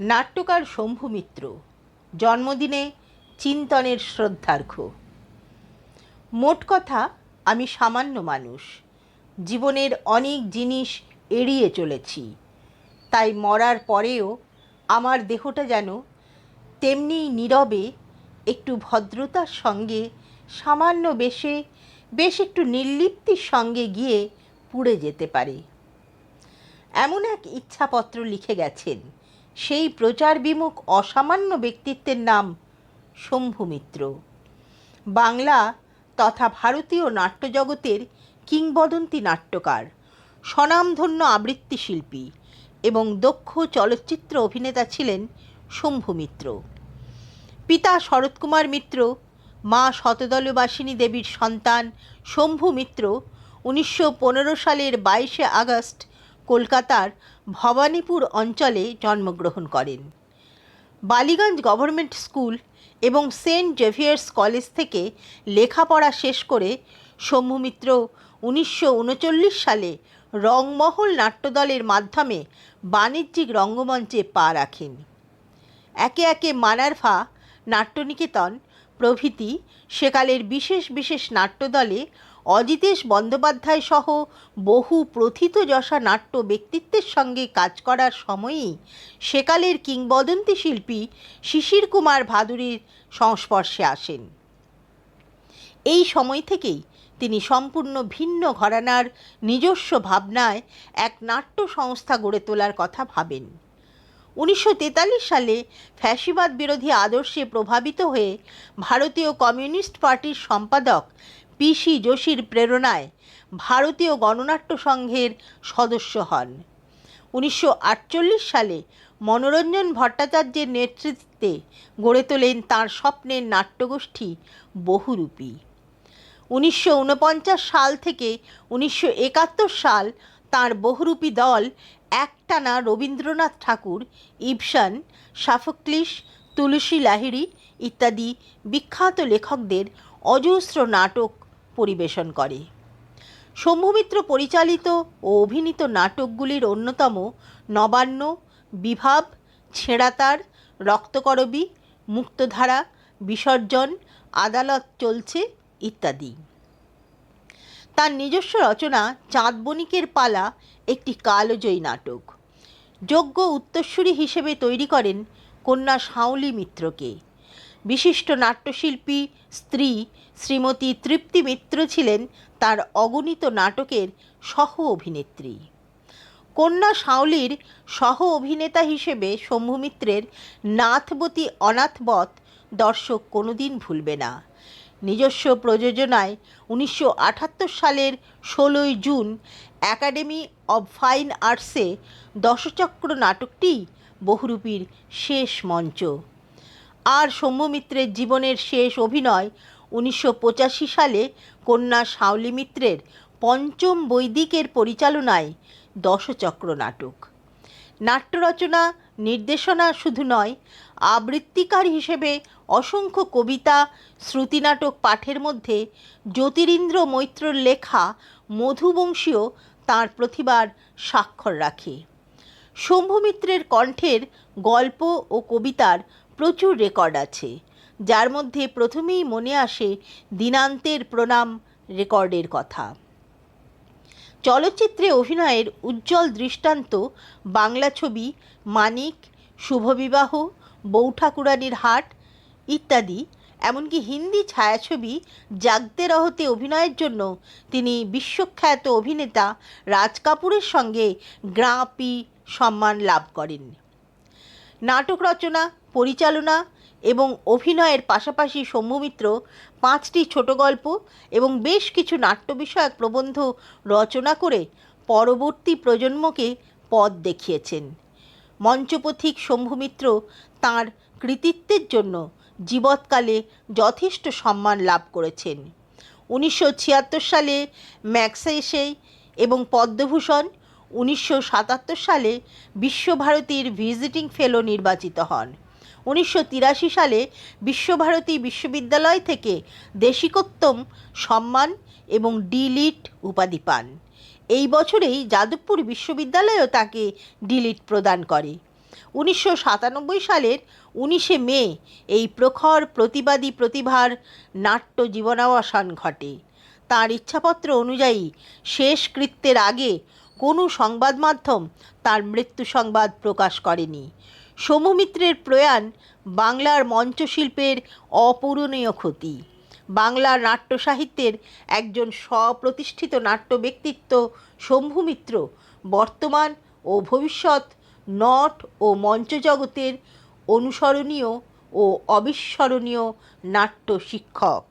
নাট্যকার শম্ভু মিত্র জন্মদিনে চিন্তনের শ্রদ্ধার্ঘ। মোট কথা, আমি সামান্য মানুষ। জীবনের অনেক জিনিস এড়িয়ে চলেছি। তাই মরার পরেও আমার দেহটা যেন তেমনি নীরবে, একটু ভদ্রতার সঙ্গে, সামান্য বেশে, বেশ একটু নির্লিপ্তির সঙ্গে গিয়ে পুড়ে যেতে পারে। এমন এক ইচ্ছাপত্র লিখে গেছেন সেই প্রচার বিমুখ অসামান্য ব্যক্তিত্বের নাম শম্ভু মিত্র। বাংলা তথা ভারতীয় নাট্যজগতের কিংবদন্তি নাট্যকার, স্বনামধন্য আবৃত্তি শিল্পী এবং দক্ষ চলচ্চিত্র অভিনেতা ছিলেন শম্ভু মিত্র। পিতা শরৎকুমার মিত্র, মা শতদলবাসিনী দেবীর সন্তান শম্ভু মিত্র উনিশশো পনেরো সালের বাইশে আগস্ট কলকাতার ভবানীপুর অঞ্চলে জন্মগ্রহণ করেন। বালিগঞ্জ গভর্নমেন্ট স্কুল এবং সেন্ট জেভিয়ার্স কলেজ থেকে লেখাপড়া শেষ করে শম্ভু মিত্র উনিশশো উনচল্লিশ সালে রংমহল নাট্যদলের মাধ্যমে বাণিজ্যিক রঙ্গমঞ্চে পা রাখেন। একে একে মানারভা নাট্যনিকেতন প্রভৃতি সেকালের বিশেষ বিশেষ নাট্যদলে অজিতেশ বন্দ্যোপাধ্যায় সহ বহু প্রথিতযশা নাট্য ব্যক্তিত্বের সঙ্গে কাজ করার সময়ই সেকালের কিংবদন্তি শিল্পী শিশির কুমার ভাদুরীর সংস্পর্শে আসেন। এই সময় থেকেই তিনি সম্পূর্ণ ভিন্ন ঘরানার নিজস্ব ভাবনায় এক নাট্য সংস্থা গড়ে তোলার কথা ভাবেন। উনিশশো তেতাল্লিশ সালে ফ্যাসিবাদ বিরোধী আদর্শে প্রভাবিত হয়ে ভারতীয় কমিউনিস্ট পার্টির সম্পাদক পিসি যোশীর প্রেরণায় ভারতীয় গণনাট্য সংঘের সদস্য হন। উনিশশো আটচল্লিশ সালে মনোরঞ্জন ভট্টাচার্যের নেতৃত্বে গড়ে তোলেন তাঁর স্বপ্নের নাট্যগোষ্ঠী বহুরূপী। উনিশশো উনপঞ্চাশ সাল থেকে উনিশশো একাত্তর সাল তাঁর বহুরূপী দল একটানা রবীন্দ্রনাথ ঠাকুর, ইবসান, সাফক্লিশ, তুলসী লাহিড়ী ইত্যাদি বিখ্যাত লেখকদের অজস্র নাটক পরিবেশন করে। শম্ভুমিত্র পরিচালিত ও অভিনীত নাটকগুলির অন্যতম নবান্ন, বিভাব, ছেঁড়াতার, রক্তকরবী, মুক্তধারা, বিসর্জন, আদালত চলছে ইত্যাদি। তার নিজস্ব রচনা চাঁদ বণিকের পালা একটি কালজয়ী নাটক। যোগ্য উত্তরসূরি হিসেবে তৈরি করেন কন্যা সাউলি মিত্রকে। বিশিষ্ট নাট্যশিল্পী স্ত্রী শ্রীমতী তৃপ্তি মিত্র ছিলেন তার অগণিত নাটকের সহ অভিনেত্রী। কন্যা সাউলির সহ অভিনেতা হিসেবে শম্ভু মিত্রের নাথবতী অনাথবত দর্শক কোনোদিন ভুলবে না। নিজস্ব প্রযোজনায় উনিশশো আটাত্তর সালের ষোলোই জুন একাডেমি অব ফাইন আর্টসে দশচক্র নাটকটি বহুরূপীর শেষ মঞ্চ। আর সৌম্যমিত্রের জীবনের শেষ অভিনয় উনিশশো পঁচাশি সালে কন্যা শাওলি মিত্রের পঞ্চম বৈদিকের পরিচালনায় দশচক্র নাটক। নাট্যরচনা, নির্দেশনা শুধু নয়, আবৃত্তিকার হিসেবে অসংখ্য কবিতা, শ্রুতিনাটক পাঠের মধ্যে জ্যোতিরিন্দ্র মৈত্রর লেখা মধুবংশীয় তাঁর প্রতিভার স্বাক্ষর রাখে। শম্ভুমিত্রের কণ্ঠের গল্প ও কবিতার প্রচুর রেকর্ড আছে। যার মধ্যে প্রথমেই মনে আসে দিনান্তের প্রণাম রেকর্ডের কথা। চলচ্চিত্রে অভিনয়ের উজ্জ্বল দৃষ্টান্ত, বাংলা ছবি, মানিক, শুভবিবাহ, বৌঠাকুরানির হাট ইত্যাদি, এমনকি হিন্দি ছায়াছবি জাগতে রহতে অভিনয়ের জন্য তিনি বিশ্বখ্যাত অভিনেতা রাজ কাপুরের সঙ্গে গ্রাঁ পি সম্মান লাভ করেন। নাটক রচনা পরিচালনা এবং অভিনয়ের পাশাপাশি সৌম্যমিত্র পাঁচটি ছোট গল্প এবং বেশ কিছু নাট্য বিষয়ক প্রবন্ধ রচনা করে পরবর্তী প্রজন্মকে পথ দেখিয়েছেন। মঞ্চপথিক শম্ভুমিত্র তাঁর কৃতিত্বের জন্য জীবৎকালে যথেষ্ট সম্মান লাভ করেছেন। উনিশশো ছিয়াত্তর সালে ম্যাক্সেসে এবং পদ্মভূষণ উনিশশো সাতাত্তর সালে বিশ্বভারতীর ভিজিটিং ফেলো নির্বাচিত হন। উনিশশো তিরাশি সালে বিশ্বভারতী বিশ্ববিদ্যালয় থেকে দেশিকোত্তম সম্মান এবং ডিলিট উপাধি পান। এই বছরেই যাদবপুর বিশ্ববিদ্যালয়ও তাকে ডিলিট প্রদান করে। উনিশশো সাতানব্বই সালের উনিশে মে এই প্রখর প্রতিবাদী প্রতিভার নাট্য জীবনাবসান ঘটে। তার ইচ্ছাপত্র অনুযায়ী শেষকৃত্যের আগে কোনো সংবাদ মাধ্যম তার মৃত্যু সংবাদ প্রকাশ করেনি। সৌম্যমিত্রের প্রয়াণ বাংলার মঞ্চশিল্পের অপূরণীয় ক্ষতি। বাংলার নাট্য সাহিত্যের একজন স্বপ্রতিষ্ঠিত নাট্য ব্যক্তিত্ব শম্ভু মিত্র বর্তমান ও ভবিষ্যৎ নট ও মঞ্চ জগতের অনুসরণীয় ও অবিস্মরণীয় নাট্য শিক্ষক।